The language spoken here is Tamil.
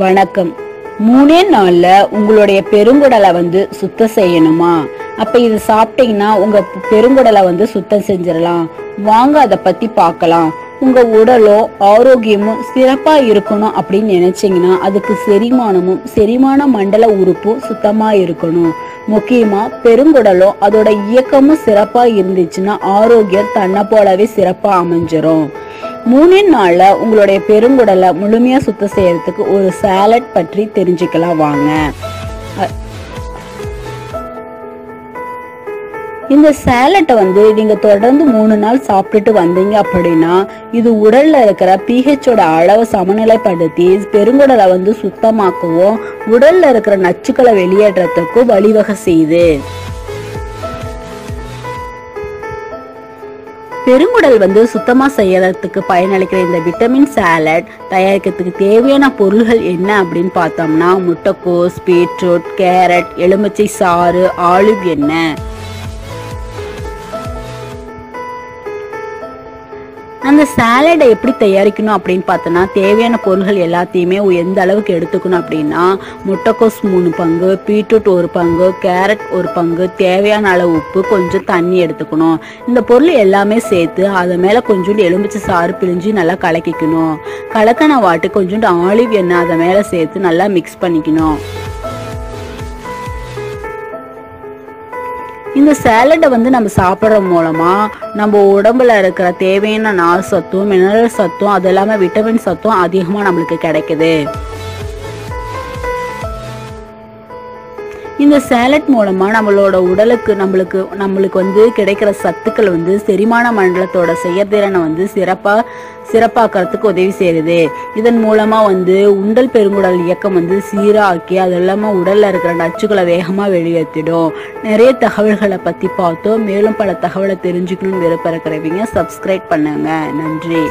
வணக்கம். மூணே நாள்ல உங்களுடைய பெருங்குடலை வந்து சுத்தம் செய்யணுமா? அப்ப இது சாப்பிட்டீங்கன்னா உங்க பெருங்குடலை வந்து சுத்தம் செஞ்சிடலாம். வாங்க அதை பத்தி பார்க்கலாம். உங்க உடலோ ஆரோக்கியமும் சிறப்பா இருக்கணும் அப்படின்னு நினைச்சீங்கன்னா அதுக்கு செரிமானமும் செரிமான மண்டல உறுப்பும் சுத்தமா இருக்கணும். முக்கியமா பெருங்குடலும் அதோட இயக்கமும் சிறப்பா இருந்துச்சுன்னா ஆரோக்கியம் தன்னை போலவே சிறப்பா அமைஞ்சிரும். மூணே நாள்ல உங்களுடைய பெருங்குடலை முழுமையா சுத்தம் செய்யறதுக்கு ஒரு சாலட் பற்றி தெரிஞ்சுக்கலாம் வாங்க. இந்த சேலட்டை வந்து நீங்க தொடர்ந்து மூணு நாள் சாப்பிட்டுட்டு வந்தீங்க அப்படின்னா இது உடல்ல இருக்கிற பிஹெச்சோட அளவை சமநிலைப்படுத்தி பெருங்குடலை வந்து சுத்தமாக்கவும் உடல்ல இருக்கிற நச்சுக்களை வெளியேற்றத்துக்கும் வழிவகை செய்யுது. பெருங்குடல் வந்து சுத்தமாக செய்யறதுக்கு பயனளிக்கிற இந்த விட்டமின் சாலட் தயாரிக்கிறதுக்கு தேவையான பொருள்கள் என்ன அப்படின்னு பார்த்தோம்னா முட்டைக்கோஸ் பீட்ரூட் கேரட் எலுமிச்சை சாறு ஆலிவ் எண்ணெய். அந்த சாலடை எப்படி தயாரிக்கணும் அப்படின்னு பார்த்தோன்னா தேவையான பொருள்கள் எல்லாத்தையுமே எந்த அளவுக்கு எடுத்துக்கணும் அப்படின்னா முட்டைக்கோஸ் மூணு பங்கு பீட்ரூட் ஒரு பங்கு கேரட் ஒரு பங்கு தேவையான அளவு உப்பு கொஞ்சம் தண்ணி எடுத்துக்கணும். இந்த பொருள் எல்லாமே சேர்த்து அது மேலே கொஞ்சோண்டு எலுமிச்சை சாறு பிழிஞ்சு நல்லா கலக்கிக்கணும். கலக்கின வாட்டு கொஞ்சோண்டு ஆலிவ் எண்ணெய் அதை மேலே சேர்த்து நல்லா மிக்ஸ் பண்ணிக்கணும். இந்த சேலடை வந்து நம்ம சாப்பிட்றது மூலமாக நம்ம உடம்புல இருக்கிற தேவையான நார் சத்தும் மினரல் சத்தும் அது எல்லாமே விட்டமின் சத்தும் அதிகமாக நம்மளுக்கு கிடைக்குது. இந்த சேலட் மூலமாக நம்மளோட உடலுக்கு நம்மளுக்கு நம்மளுக்கு வந்து கிடைக்கிற சத்துக்கள் வந்து செரிமான மண்டலத்தோட செயற்திறனை வந்து சிறப்பாக சிறப்பாக்கிறதுக்கு உதவி செய்யுது. இதன் மூலமாக வந்து உண்டல் பெருங்குடல் இயக்கம் வந்து சீராக்கி அது இல்லாமல் உடலில் இருக்கிற நச்சுக்களை வேகமாக வெளியேற்றிடும் நிறைய தகவல்களை பற்றி பார்த்தோம். மேலும் பல தகவலை தெரிஞ்சுக்கணும்னு விருப்பம் இருக்கிறவங்க சப்ஸ்கிரைப் பண்ணுங்க. நன்றி.